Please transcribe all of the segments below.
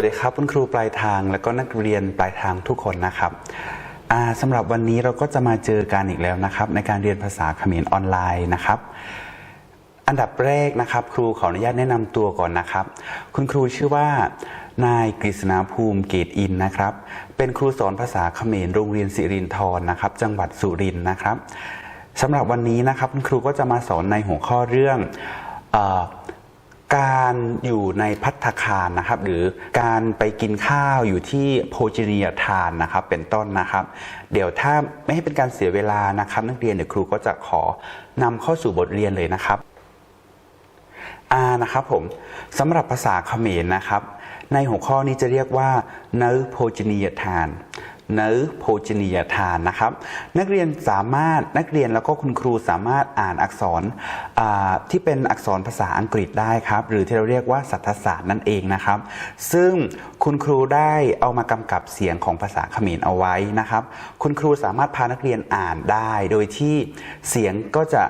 วัสดีครับ คุณครูปลายทางและก็นักเรียนปลายทางทุกคนนะครับอ่าสำหรับวันนี้เราก็จะมาเจอกันอีกแล้วนะครับ ในการเรียนภาษาเขมรออนไลน์นะครับ อันดับแรกนะครับ ครูขออนุญาตแนะนำตัวก่อนนะครับ คุณครูชื่อว่านายกฤษณาภูมิเกตอินนะครับ เป็นครูสอนภาษาเขมรโรงเรียนสิรินทรนะครับ จังหวัดสุรินทร์นะครับสำหรับวันนี้นะครับคุณครูก็จะมาสอนในหัวข้อเรื่องอ การอยู่ในพัตตาคารนะครับ หรือการไปกินข้าวอยู่ที่โภชนียทานนะครับ เป็นต้นนะครับ เดี๋ยวถ้าไม่ให้เป็นการเสียเวลานะครับ นักเรียนเดี๋ยวครูก็จะขอนำเข้าสู่บทเรียนเลยนะครับอานะครับผมสำหรับภาษาเขมรนะครับ ในหัวข้อนี้จะเรียกว่าเนื้อโภชนียทาน เนื้อโภชนียทานนะครับ นักเรียนสามารถนักเรียนแล้วก็คุณครูสามารถอ่านอักษรที่เป็นอักษรภาษาอังกฤษได้ครับ หรือที่เราเรียกว่าสัทธศาสตร์นั่นเองนะครับ ซึ่งคุณครูได้เอามากำกับเสียงของภาษาเขมรเอาไว้นะครับ คุณครูสามารถพานักเรียนอ่านได้ โดยที่เสียงก็จะ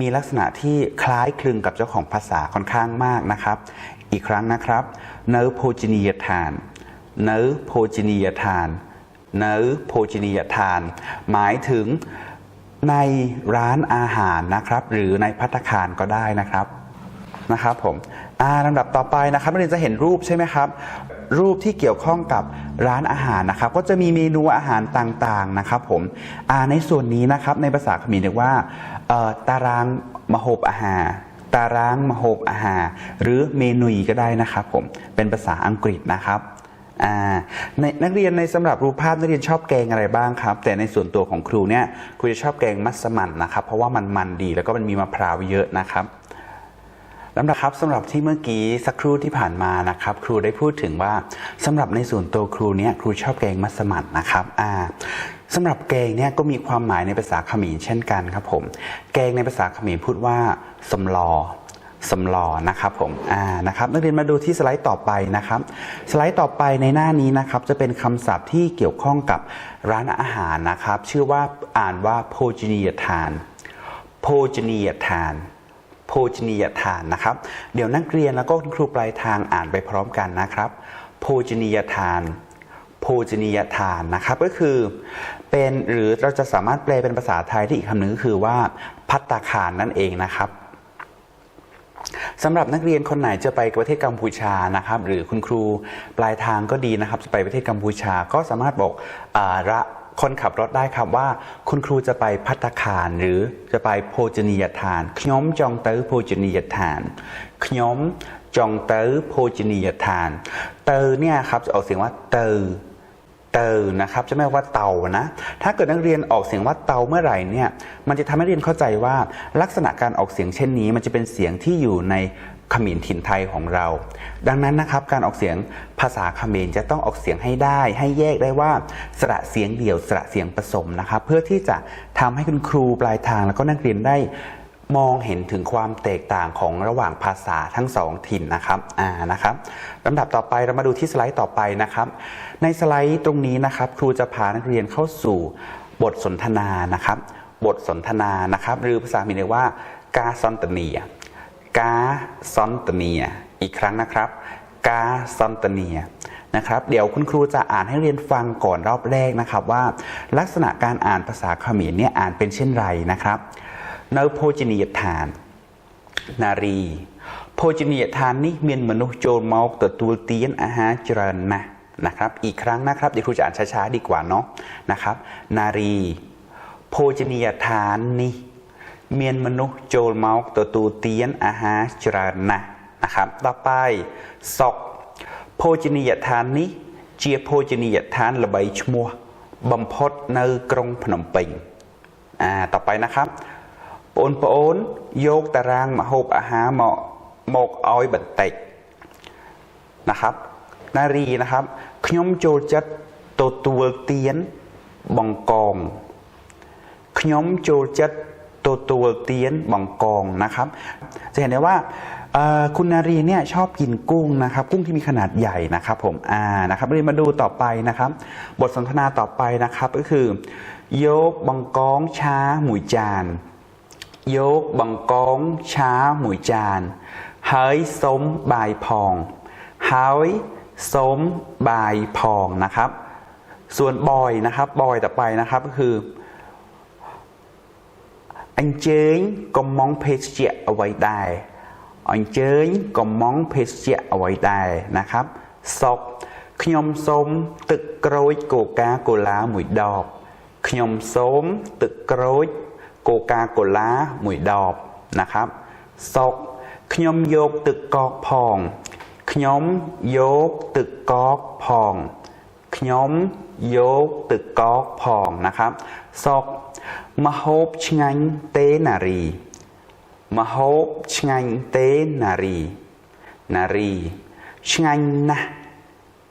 มีลักษณะที่คล้ายคลึงกับเจ้าของภาษาค่อนข้างมากนะครับ อีกครั้งนะครับเนื้อโภชนียทานเนื้อโภชนียทาน เนื้อโภชนียทาน หมายถึงในร้านอาหารนะครับ หรือในพัตตาคารก็ได้นะครับนะครับผมอ่าลำดับต่อไปนะครับนักเรียนจะเห็นรูปใช่ไหมครับ รูปที่เกี่ยวข้องกับร้านอาหารนะครับ ก็จะมีเมนูอาหารต่างๆนะครับผมอ่าในส่วนนี้นะครับในภาษาเขมรเรียกว่าตารางมโหบอาหารตารางมโหบอาหารหรือเมนูก็ได้นะครับผมเป็นภาษาอังกฤษนะครับ อ่าในนักเรียนในสำหรับรูปภาพนักเรียนชอบแกงอะไรบ้างครับ แต่ในส่วนตัวของครูเนี่ยครูจะชอบแกงมัสมั่นนะครับ เพราะว่ามันมันดีแล้วก็มันมีมะพร้าวเยอะนะครับลำดับครับสำหรับที่เมื่อกี้สักครู่ที่ผ่านมานะครับ ครูได้พูดถึงว่าสำหรับในส่วนตัวครูเนี่ยครูชอบแกงมัสมั่นนะครับอ่าสำหรับแกงเนี่ยก็มีความหมายในภาษาเขมรเช่นกันครับผม แกงในภาษาเขมรพูดว่าสำลอ สำลอนะครับผมอ่านะครับนักเรียนมาดูที่สไลด์ต่อไปนะครับ สไลด์ต่อไปในหน้านี้นะครับจะเป็นคำศัพท์ที่เกี่ยวข้องกับร้านอาหารนะครับ ชื่อว่าอ่านว่าโภชนียทาน โภชนียทานโภชนียทานนะครับ เดี๋ยวนักเรียนแล้วก็คุณครูปลายทางอ่านไปพร้อมกันนะครับ โภชนียทานโภชนียทานนะครับก็คือเป็นหรือเราจะสามารถแปลเป็นภาษาไทยที่อีกคำหนึ่งก็คือว่าพัตตาคารนั่นเองนะครับ สำหรับนักเรียนคนไหนจะไปประเทศกัมพูชานะครับ หรือคุณครูปลายทางก็ดีนะครับ จะไปประเทศกัมพูชาก็สามารถบอกอาระคนขับรถได้ครับว่าคุณครูจะไปพัตตาคารหรือจะไปโภชนียทานขยมจองเตอโภชนียทานขยมจองเตอโภชนียทาน เตอเนี่ยครับจะออกเสียงว่าเตอ เตอนะครับจะไม่ว่าเตานะ ถ้าเกิดนักเรียนออกเสียงว่าเตาเมื่อไหร่เนี่ย มันจะทำให้เรียนเข้าใจว่าลักษณะการออกเสียงเช่นนี้ มันจะเป็นเสียงที่อยู่ในขมรถิ่นไทยของเรา ดังนั้นนะครับการออกเสียงภาษาเขมรจะต้องออกเสียงให้ได้ ให้แยกได้ว่าสระเสียงเดี่ยวสระเสียงผสมนะครับ เพื่อที่จะทำให้คุณครูปลายทางแล้วก็นักเรียนได้ มองเห็นถึงความแตกต่างของระหว่างภาษาทั้งสองถิ่นนะครับอ่านะครับลำดับต่อไปเรามาดูที่สไลด์ต่อไปนะครับ ในสไลด์ตรงนี้นะครับ ครูจะพานักเรียนเข้าสู่บทสนทนานะครับ บทสนทนานะครับ หรือภาษามีเรียกว่ากาซอนตเนียกาซอนตเนียอีกครั้งนะครับกาซอนตเนียนะครับเดี๋ยวคุณครูจะอ่านให้เรียนฟังก่อนรอบแรกนะครับว่า ลักษณะการอ่านภาษาเขมรเนี่ยอ่านเป็นเช่นไรนะครับ នៅភោជនីយដ្ឋាននារីភោជនីយដ្ឋាននេះមានមនុស្សចូលមកទទួលទានអាហារច្រើនណាស់นะครับ อีกครั้งนะครับเดี๋ยวครูจะอ่านช้าๆดีกว่าเนาะนะครับ នារីភោជនីយដ្ឋាននេះមានមនុស្សចូលមកទទួលទានអាហារច្រើនណាស់นะครับต่อไปសុកភោជនីយដ្ឋាននេះជាភោជនីយដ្ឋានល្បីឈ្មោះបំផុតនៅក្រុងភ្នំពេញอ่าต่อไปนะครับ ปนปนโยกตารางมาหกอาหารเหมาะหมกอ้อยบันเตกนะครับ นารีนะครับขยมโจจัดโตตัวเตียนบังกองขยมโจจัดโตตัวเตียนบังกองนะครับ จะเห็นได้ว่าคุณนารีเนี่ยชอบกินกุ้งนะครับ กุ้งที่มีขนาดใหญ่นะครับ ผมอ่านะครับเรามาดูต่อไปนะครับ บทสนทนาต่อไปนะครับก็คือ โยกบังกองช้าหมุยจาน យកបង្កងឆាមួយចាន ហើយសុំបាយផង ហើយ ส้มบายพองนะครับ ส่วนบอยนะครับบอยต่อไปนะครับก็คือ អញ្ជើញកុំម៉ងភេសជ្ជៈអ្វីដែរអញ្ជើញកុំម៉ងភេសជ្ជៈអ្វីដែរนะครับសុកខ្ញុំសូមទឹកក្រូចកូកាកូឡាមួយដបខ្ញុំសូមទឹកក្រូច โกกาโกล้าหมุยดอกนะครับซกขยมโยกตึกกอกพองขยมโยกตึกกอกพองขยมโยกตึกกอกพองนะครับซกมโหบชงันเตนารีมโหบชงันเตนารี นารีชงันนะ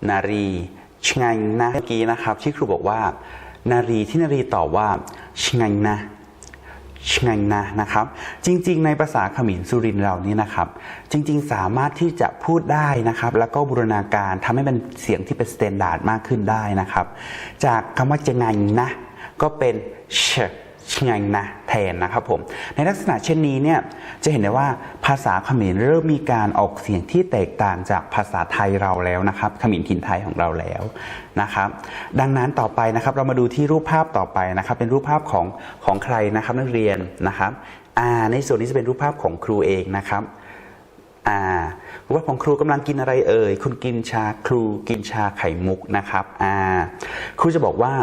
นารีชงันนะเมื่อกี้นะครับที่ครูบอกว่า นารีที่นารีตอบว่าชงันนะ ชงนะนะครับ จริง ๆ ในภาษาขมิรสุรินเรานี่นะครับ จริง ๆ สามารถที่จะพูดได้นะครับ แล้วก็บูรณาการทำให้เป็นเสียงที่เป็นสแตนดาร์ดมากขึ้นได้นะครับ จากคำว่าจะงนะ ก็เป็นเชงนะ แทนนะครับผมในลักษณะเช่นนี้เนี่ยจะเห็นได้ว่าภาษาเขมรเริ่มมีการออกเสียงที่แตกต่างจากภาษาไทยเราแล้วนะครับเขมรถิ่นไทยของเราแล้วนะครับ ดังนั้นต่อไปนะครับเรามาดูที่รูปภาพต่อไปนะครับ เป็นรูปภาพของของใครนะครับนักเรียนนะครับอ่าในส่วนนี้จะเป็นรูปภาพของครูเองนะครับอ่าว่าของครูกำลังกินอะไรเอ่ยคุณกินชาครูกินชาไข่มุกนะครับอ่าครูจะบอกว่า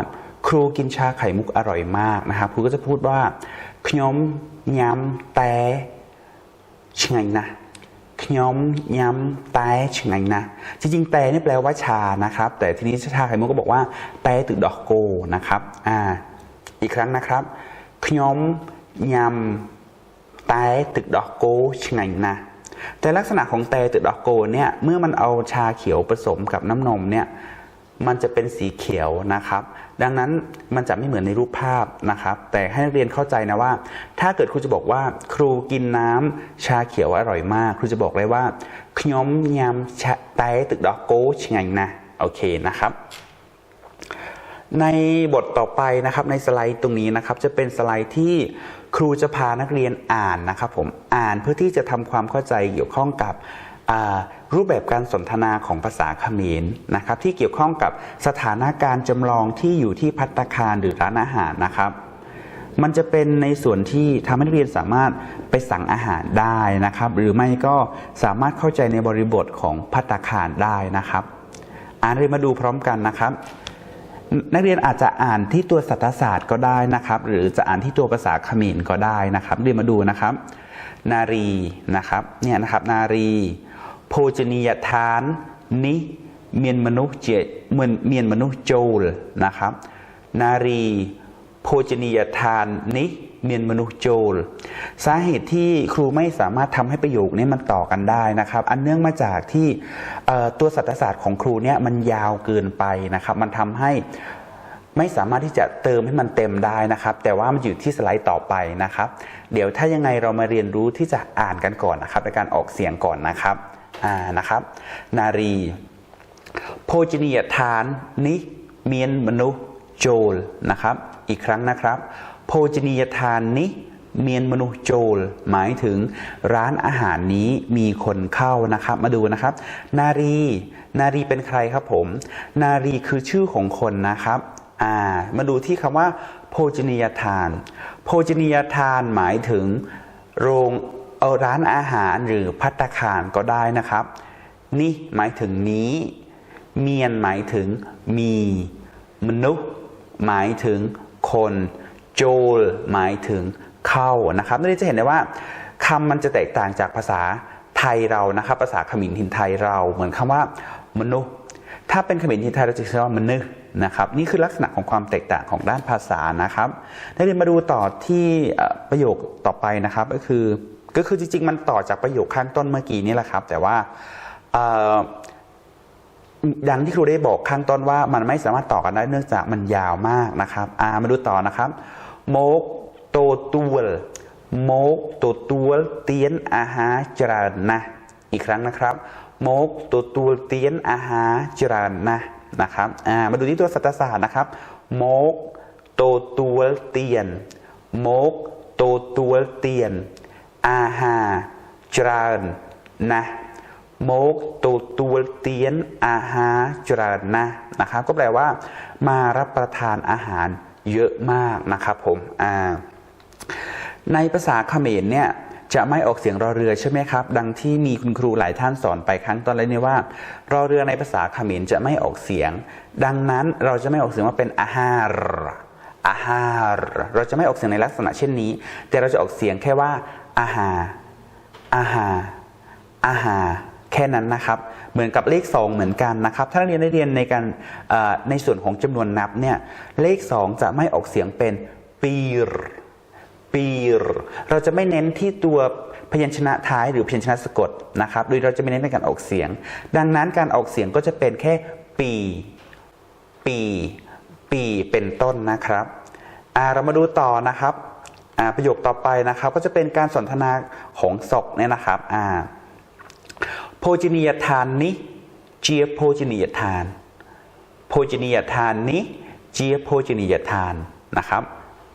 ครูกินชาไข่มุกอร่อยมากนะครับครูก็จะพูดว่าขยมยำแต่ชงไงนะขยมยำแต่ชงไงนะจริงๆแต่นี่แปลว่าชานะครับ แต่ทีนี้ชาไข่มุกก็บอกว่าแต่ตึกดอกโกนะครับอ่าอีกครั้งนะครับขยมยำแต่ตึกดอกโกชงไงนะแต่ลักษณะของแต่ตึกดอกโกเนี่ยเมื่อมันเอาชาเขียวผสมกับน้ำนมเนี่ยมันจะเป็นสีเขียวนะครับ ดังนั้นมันจะไม่เหมือนในรูปภาพนะครับ แต่ให้นักเรียนเข้าใจนะว่า ถ้าเกิดครูจะบอกว่า ครูกินน้ำชาเขียวอร่อยมาก ครูจะบอกเลยว่าขยมยำชาแต่ตึกดอกโกชงไงนะโอเคนะครับ ในบทต่อไปนะครับในสไลด์ตรงนี้นะครับ จะเป็นสไลด์ที่ครูจะพานักเรียนอ่านนะครับ ผมอ่านเพื่อที่จะทำความเข้าใจเกี่ยวข้องกับ รูปแบบการสนทนาของภาษาเขมรนะครับที่เกี่ยวข้องกับสถานการณ์จำลองที่อยู่ที่พัตตาคารหรือร้านอาหารนะครับ มันจะเป็นในส่วนที่ทำให้นักเรียนสามารถไปสั่งอาหารได้นะครับ หรือไม่ก็สามารถเข้าใจในบริบทของพัตตาคารได้นะครับ อ่านเรียนมาดูพร้อมกันนะครับ นักเรียนอาจจะอ่านที่ตัวสัตศาสตร์ก็ได้นะครับ หรือจะอ่านที่ตัวภาษาเขมรก็ได้นะครับ เรียนมาดูนะครับ นารีนะครับเนี่ยนะครับ นารี โภชนียทานนิเมียนมนุษย์เจเหมือนเมียนมนุษย์โจลนะครับ นารีโภชนียทานนิเมียนมนุษย์โจลสาเหตุที่ครูไม่สามารถทำให้ประโยคนี้มันต่อกันได้นะครับ อันเนื่องมาจากที่ตัวสัตศาสตร์ของครูเนี่ยมันยาวเกินไปนะครับ มันทำให้ไม่สามารถที่จะเติมให้มันเต็มได้นะครับ แต่ว่ามันอยู่ที่สไลด์ต่อไปนะครับ เดี๋ยวถ้ายังไงเรามาเรียนรู้ที่จะอ่านกันก่อนนะครับในการออกเสียงก่อนนะครับ อ่านะครับ นารี โภชนียทานนิเมียนมนุษย์โจลนะครับ อีกครั้งนะครับ โภชนียทานนิเมียนมนุษย์โจลหมายถึงร้านอาหารนี้มีคนเข้านะครับ มาดูนะครับ นารี นารีเป็นใครครับผม นารีคือชื่อของคนนะครับอ่ามาดูที่คำว่า โภชนียทาน โภชนียทานหมายถึงโรง เออร้านอาหารหรือพัตคารก็ได้นะครับ นี่หมายถึงนี้ เมียนหมายถึงมี มนุษย์ หมายถึงคน โจลหมายถึงเข้านะครับนักเรียนจะเห็นได้ว่าคำมันจะแตกต่างจากภาษาไทยเรานะครับ ภาษาเขมรถิ่นไทยเราเหมือนคำว่ามนุษย์ ถ้าเป็นเขมรถิ่นไทยเราจะใช้ว่ามนึกนะครับ นี่คือลักษณะของความแตกต่างของด้านภาษานะครับนักเรียนมาดูต่อที่ประโยคต่อไปนะครับก็คือ ก็คือจริง ๆ มันต่อจากประโยคข้างต้นเมื่อกี้นี่แหละครับ แต่ว่าดังที่ครูได้บอกข้างต้นว่ามันไม่สามารถต่อกันได้เนื่องจากมันยาวมากนะครับอ่ามาดูต่อนะครับโมกโตตัวลโมกโตตัวลเตียนอาหาจรานนะอีกครั้งนะครับโมกโตตัวลเตียนอาหาจรานนะนะครับอ่ามาดูที่ตัวสัตศาสตร์นะครับโมกโตตัวลเตียนโมกโตตัวลเตียน อาหาจรานนะโมกตูตัวเตียนอาหาจุรานะนะครับ ก็แปลว่า มารับประทานอาหารเยอะมากนะครับผมอ่าในภาษาเขมรเนี่ยจะไม่ออกเสียงรอเรือใช่ไหมครับ ดังที่มีคุณครูหลายท่านสอนไปครั้งตอนแรกเนี่ยว่ารอเรือในภาษาเขมรจะไม่ออกเสียง ดังนั้นเราจะไม่ออกเสียงว่าเป็นอาหารอาหารเราจะไม่ออกเสียงในลักษณะเช่นนี้ แต่เราจะออกเสียงแค่ว่า อาหา อาหา อาหา แค่นั้นนะครับ เหมือนกับเลข 2 เหมือนกันนะครับ ถ้านักเรียนได้เรียนในการในส่วนของจำนวนนับเนี่ย เลข 2 จะไม่ออกเสียงเป็นปีรปีรเราจะไม่เน้นที่ตัวพยัญชนะท้ายหรือพยัญชนะสะกดนะครับ โดยเราจะไม่เน้นในการออกเสียง ดังนั้นการออกเสียงก็จะเป็นแค่ปี ปี ปีเป็นต้นนะครับเรามาดูต่อนะครับ ประโยคต่อไปนะครับ ก็จะเป็นการสนทนาของศกเนี่ยนะครับอ่าโภชนียทานนี้เจียโภชนียทานโภชนียทานนี้เจียโภชนียทานนะครับ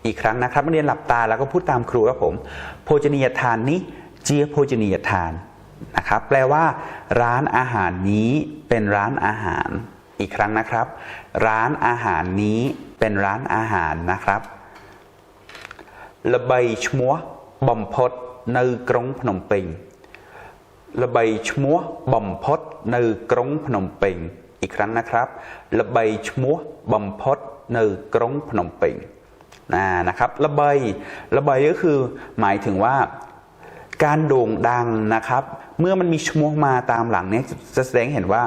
อีกครั้งนะครับนักเรียนหลับตาแล้วก็พูดตามครูครับผมโภชนียทานนี้เจียโภชนียทานนะครับ แปลว่าร้านอาหารนี้เป็นร้านอาหาร อีกครั้งนะครับ ร้านอาหารนี้เป็นร้านอาหารนะครับ ละายชมัวบ่มพดในกรงพนมเปงละายชมัวบ่มพดในกรงพนมเปงอีกครั้งนะครับละายชมัวบ่มพดในกรงพนมเปงนะครับละายละายก็คือหมายถึงว่าการโด่งดังนะครับ เมื่อมันมีชมวมาตามหลังเนี่ยจะแสดงเห็นว่า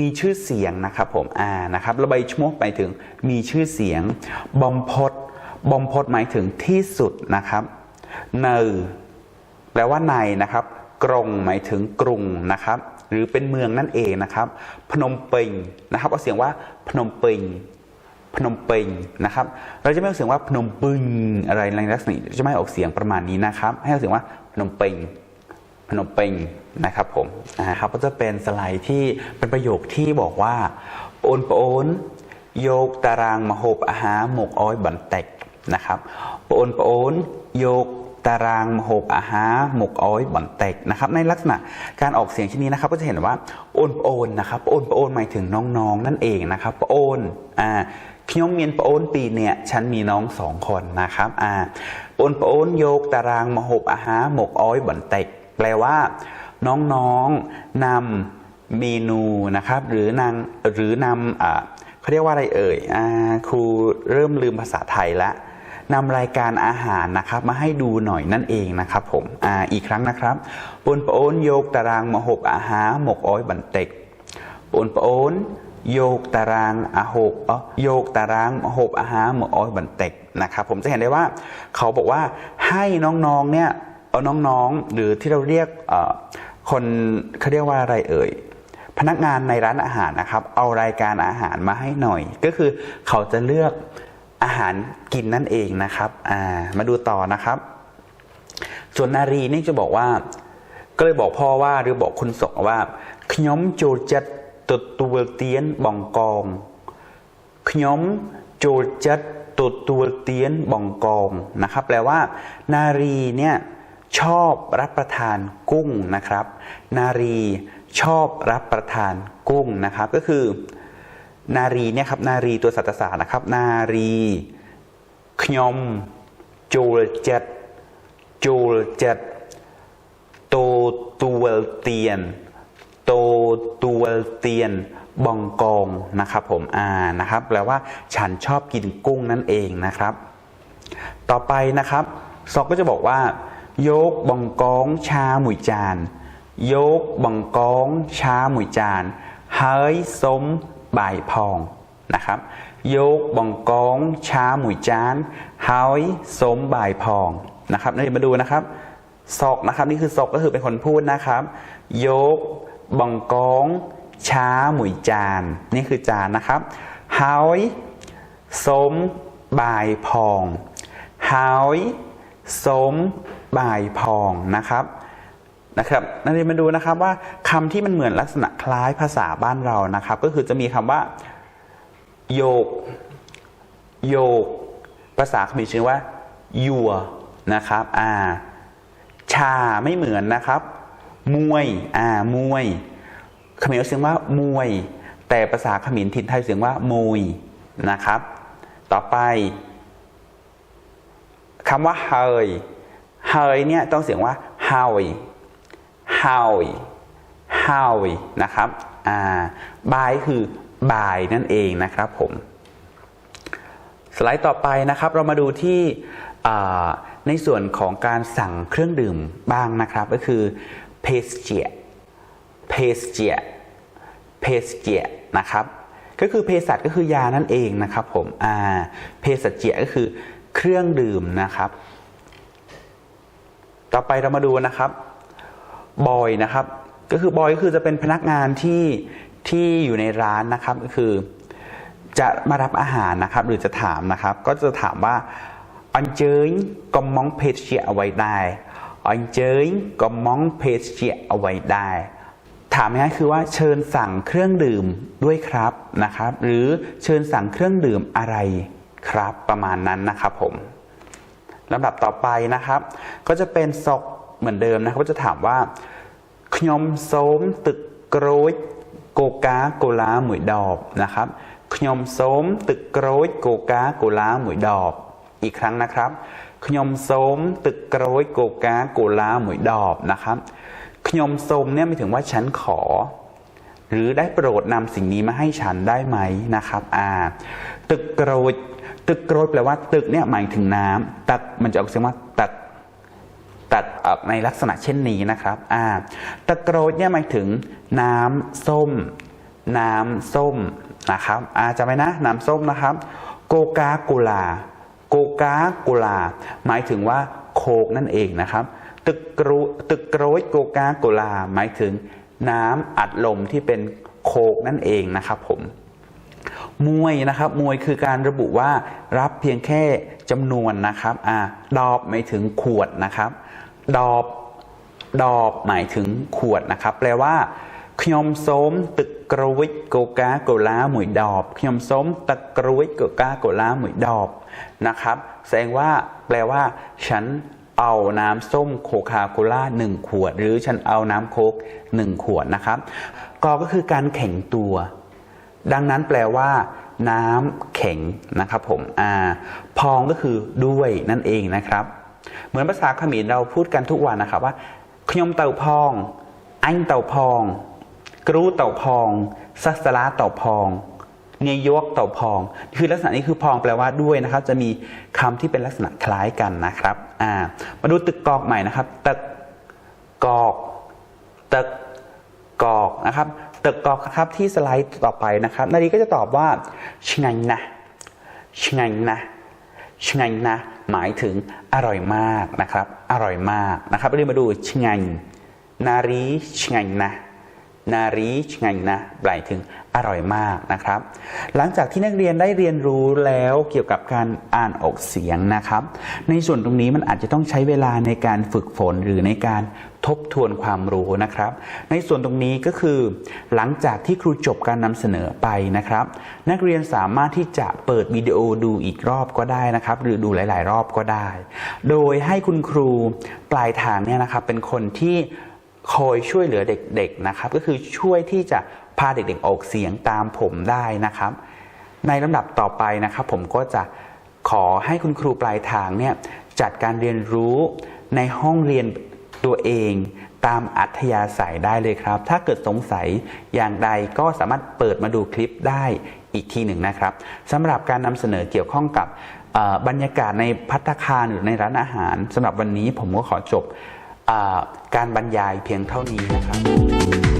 มีชื่อเสียงนะครับผมอ่านะครับระบายชมวไปถึงมีชื่อเสียงบอมพด บอมพดหมายถึงที่สุดนะครับเนอแปลว่าในนะครับ กรงหมายถึงกรุงนะครับ หรือเป็นเมืองนั่นเองนะครับ พนมเปญนะครับเอาเสียงว่าพนมเปญพนมเปญนะครับ เราจะไม่เอาเสียงว่าพนมปึงอะไรในลักษณะจะไม่ออกเสียงประมาณนี้นะครับ ให้เอาเสียงว่าพนมเปญพนมเปญนะครับผมอ่าครับก็จะเป็นสไลด์ที่เป็นประโยคที่บอกว่าโอนปโอนโยกตารางมโหบอาหารหมกอ้อยบันเต็ก นะครับโอนปโอนโยกตารางหบอาหารหมกอ้อยบ่อนเตกนะครับในลักษณะการออกเสียงเช่นนี้นะครับก็จะเห็นว่าโอนโอนนะครับโอนโอนหมายถึงน้องๆนั่นเองนะครับโอนอ่าขยมเมียนโอนปีเนี่ยฉันมีน้องสองคนนะครับอ่าโอนโอนโยกตารางมหบอาหารหมกอ้อยบ่อนเตกแปลว่า น้องๆนำเมนูนะครับหรือนางหรือนำอ่าเขาเรียกว่าอะไรเอ่ยอ่าครูเริ่มลืมภาษาไทยละ นำรายการอาหารนะครับมาให้ดูหน่อยนั่นเองนะครับผมออีกครั้งนะครับปนปโอนโยกตารางมหบอาหารหมกอ้อยบันเต็กปนปโอนโยกตารางอาหบเออโยกตารางมหบอาหารหมกอ้อยบันเต็กนะครับผมจะเห็นได้ว่าเขาบอกว่าให้น้องๆเนี่ยเอาน้องๆหรือที่เราเรียกคนเขาเรียกว่าอะไรเอ่ยพนักงานในร้านอาหารนะครับ เอารายการอาหารมาให้หน่อย ก็คือเขาจะเลือก อาหารกินนั่นเองนะครับอ่ามาดูต่อนะครับ ส่วนนารีนี่จะบอกว่า ก็เลยบอกพ่อว่าหรือบอกคุณสงว่าขยมโจจัดตุตัวเตียนบองกองขยมโจจัดตุตัวเตียนบองกองนะครับ แปลว่า นารีเนี่ยชอบรับประทานกุ้งนะครับ นารีชอบรับประทานกุ้งนะครับ ก็คือ นารีเนี่ยครับนารีตัวสัตศาสตร์นะครับ นารีขยมจูลจัดจูลจัดโตตัวเตียนโตตัวเตียนบองกองนะครับผมอ่านะครับแปลว่าฉันชอบกินกุ้งนั่นเองนะครับ ต่อไปนะครับซอกก็จะบอกว่า โยกบองกองชาหมุยจาน โยกบองกองชาหมุยจานเฮ้ยสม บ่ายพองนะครับโยกบองกองช้าหมุยจานเฮ้ยสมบ่ายพองนะครับนี่มาดูนะครับซอกนะครับนี่คือซอกก็คือเป็นคนพูดนะครับ ยกบองกองช้าหมุยจาน นี่คือจานนะครับเฮ้ยสมบ่ายพองเฮ้ยสมบ่ายพองนะครับ นะครับนักเรียนมาดูนะครับว่าคำที่มันเหมือนลักษณะคล้ายภาษาบ้านเรานะครับ ก็คือจะมีคำว่าโยก โยก ภาษาเขมรชื่อว่ายัวนะครับอ่าชาไม่เหมือนนะครับ มวยอ่ามวยเขมรเสียงว่ามวย แต่ภาษาเขมรถิ่นไทยเสียงว่ามวยนะครับ ต่อไปคำว่าเฮยเฮยเนี่ยต้องเสียงว่าเฮย เฮยเฮยนะครับอ่าบายคือบายนั่นเองนะครับผมสไลด์ต่อไปนะครับ เรามาดูที่อ่าในส่วนของการสั่งเครื่องดื่มบ้างนะครับ ก็คือเพสเจียเพสเจียเพสเจียนะครับ ก็คือเภสัชก็คือยานั่นเองนะครับผมอ่าเภสัชเจียก็คือเครื่องดื่มนะครับ ต่อไปเรามาดูนะครับ บอยนะครับ ก็คือบอยก็คือจะเป็นพนักงานที่ที่อยู่ในร้านนะครับก็คือจะมารับอาหารนะครับ หรือจะถามนะครับ ก็จะถามว่าอันเจยก็มองเพจเชียเอาไว้ได้อันเจยก็มองเพจเชียเอาไว้ได้ ถามง่ายคือว่าเชิญสั่งเครื่องดื่มด้วยครับนะครับ หรือเชิญสั่งเครื่องดื่มอะไรครับประมาณนั้นนะครับผมลำดับต่อไปนะครับ ก็จะเป็นศก เหมือนเดิมนะครับก็จะถามว่าขยมโสมตึกโกรยโกกาโกลาหมวยดอบนะครับขยมโสมตึกโกรยโกกาโกลาหมวยดอบ อีกครั้งนะครับขยมโสมตึกโกรยโกกาโกลาหมวยดอบนะครับขยมโสมเนี่ยหมายถึงว่าฉันขอ หรือได้โปรดนำสิ่งนี้มาให้ฉันได้ไหมนะครับอ่าตึกโกรยตึกโกรยแปลว่าตึกเนี่ยหมายถึงน้ำตักมันจะออกเสียงว่าตัก ตัดออกในลักษณะเช่นนี้นะครับอ่าตะโกรดเนี่ยหมายถึงน้ำส้ม น้ำส้มนะครับอ่าจำไว้นะน้ำส้มนะครับโกกาโกลาโกกาโกลา หมายถึงว่าโคกนั่นเองนะครับตึกกรูตึกโกรยโกกาโกลา หมายถึงน้ำอัดลมที่เป็นโคกนั่นเองนะครับผมมวยนะครับมวยคือการระบุว่ารับเพียงแค่จำนวนนะครับอ่าดอบหมายถึงขวดนะครับ ดอบดอบหมายถึงขวดนะครับ แปลว่าขยมโสมตึกกรวิกโกกาโกลาหมวยดอบขยมโสมตึกกรวิกโกกาโกลาหมวยดอบนะครับ แสดงว่าแปลว่า ฉันเอาน้ำส้มโคคาโคล่าหนึ่งขวด หรือฉันเอาน้ำโคกหนึ่งขวดนะครับกอก็คือการแข็งตัว ดังนั้นแปลว่า น้ำแข็งนะครับผมอ่าพองก็คือด้วยนั่นเองนะครับ เหมือนภาษาเขมรเราพูดกันทุกวันนะครับว่าขยมเต่าพองอันเต่าพอง กรูเต่าพองซัสลาเต่าพองเนยกเต่าพอง คือลักษณะนี้คือพองแปลว่าด้วยนะครับ จะมีคำที่เป็นลักษณะคล้ายกันนะครับอ่ามาดูตึกกอกใหม่นะครับ ตึกกอกตึกกอกนะครับ ตึกกอกครับที่สไลด์ต่อไปนะครับ นาดีก็จะตอบว่าชงันนะชงันนะชงันนะหมายถึงอร่อยมากนะครับ อร่อยมากนะครับเรามาดูชงันนารีชงันนะนารีชงันนะหมายถึงอร่อยมากนะครับ หลังจากที่นักเรียนได้เรียนรู้แล้วเกี่ยวกับการอ่านออกเสียงนะครับ ในส่วนตรงนี้มันอาจจะต้องใช้เวลาในการฝึกฝนหรือในการ ทบทวนความรู้นะครับ ในส่วนตรงนี้ก็คือ หลังจากที่ครูจบการนำเสนอไปนะครับ นักเรียนสามารถที่จะเปิดวิดีโอดูอีกรอบก็ได้นะครับ หรือดูหลาย ๆ รอบก็ได้ โดยให้คุณครูปลายทางเนี่ยนะครับเป็นคนที่คอยช่วยเหลือเด็ก ๆ นะครับ ก็คือช่วยที่จะพาเด็ก ๆ ออกเสียงตามผมได้นะครับ ในลำดับต่อไปนะครับ ผมก็จะขอให้คุณครูปลายทางเนี่ยจัดการเรียนรู้ในห้องเรียน ตัวเองตามอัธยาศัยได้เลยครับ ถ้าเกิดสงสัยอย่างใดก็สามารถเปิดมาดูคลิปได้อีกทีหนึ่งนะครับสำหรับการนำเสนอเกี่ยวข้องกับบรรยากาศในพัตคารหรือในร้านอาหารสำหรับวันนี้ผมก็ขอจบอการบรรยายเพียงเท่านี้นะครับ